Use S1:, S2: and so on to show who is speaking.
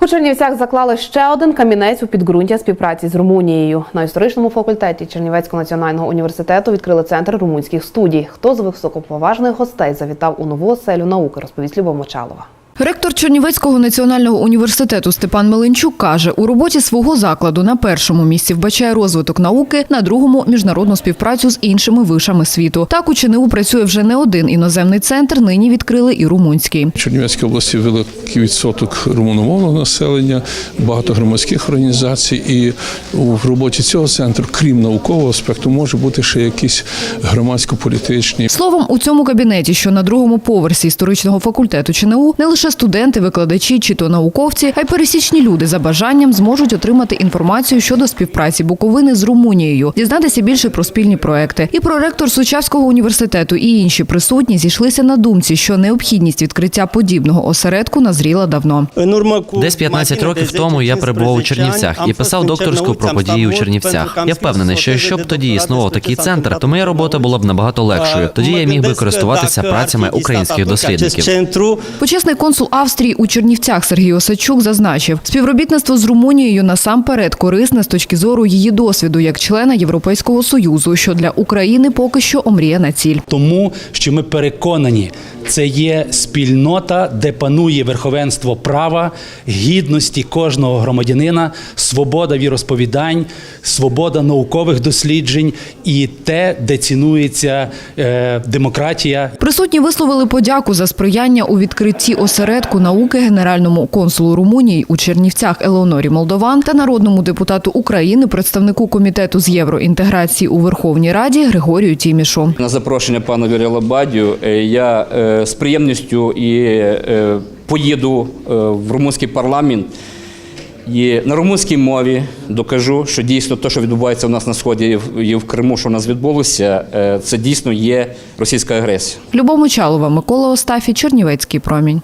S1: У Чернівцях заклали ще один камінець у підґрунтя співпраці з Румунією. На історичному факультеті Чернівецького національного університету відкрили центр румунських студій. Хто з високоповажних гостей завітав у нову оселю науки, розповість Люба Мочалова.
S2: Ректор Чернівецького національного університету Степан Меленчук каже, у роботі свого закладу на першому місці вбачає розвиток науки, на другому міжнародну співпрацю з іншими вишами світу. Так у ЧНУ працює вже не один іноземний центр. Нині відкрили і румунський.
S3: В Чернівецькій області великий відсоток румуномовного населення, багато громадських організацій, і в роботі цього центру, крім наукового аспекту, може бути ще якісь громадсько-політичні.
S2: Словом, у цьому кабінеті, що на другому поверсі історичного факультету ЧНУ, не лише студенти, викладачі чи то науковці, а й пересічні люди за бажанням зможуть отримати інформацію щодо співпраці Буковини з Румунією, дізнатися більше про спільні проекти. І проректор Сучавського університету і інші присутні зійшлися на думці, що необхідність відкриття подібного осередку назріла давно.
S4: Десь 15 років тому я перебував у Чернівцях і писав докторську про події у Чернівцях. Я впевнений, що якщо б тоді існував такий центр, то моя робота була б набагато легшою. Тоді я міг би користуватися працями українських дослідників.
S2: Почесний консул Австрії у Чернівцях Сергій Осадчук зазначив, співробітництво з Румунією насамперед корисне з точки зору її досвіду як члена Європейського союзу, що для України поки що омріяна ціль.
S5: Тому що ми переконані, це є спільнота, де панує верховенство права, гідності кожного громадянина, свобода віросповідань, свобода наукових досліджень і те, де цінується е, демократія
S2: Присутні висловили подяку за сприяння у відкритті осередку науки генеральному консулу Румунії у Чернівцях Елеонорі Молдован та народному депутату України, представнику комітету з євроінтеграції у Верховній Раді Григорію Тімішу.
S6: На запрошення пана Віря Лабадю е, я е, з приємністю і е, поїду в румунський парламент. І на румунській мові докажу, що дійсно те, що відбувається у нас на сході і в- Криму, що у нас відбулося, це дійсно є російська агресія.
S2: Любов Мочалова, Микола Остафій, Чернівецький промінь.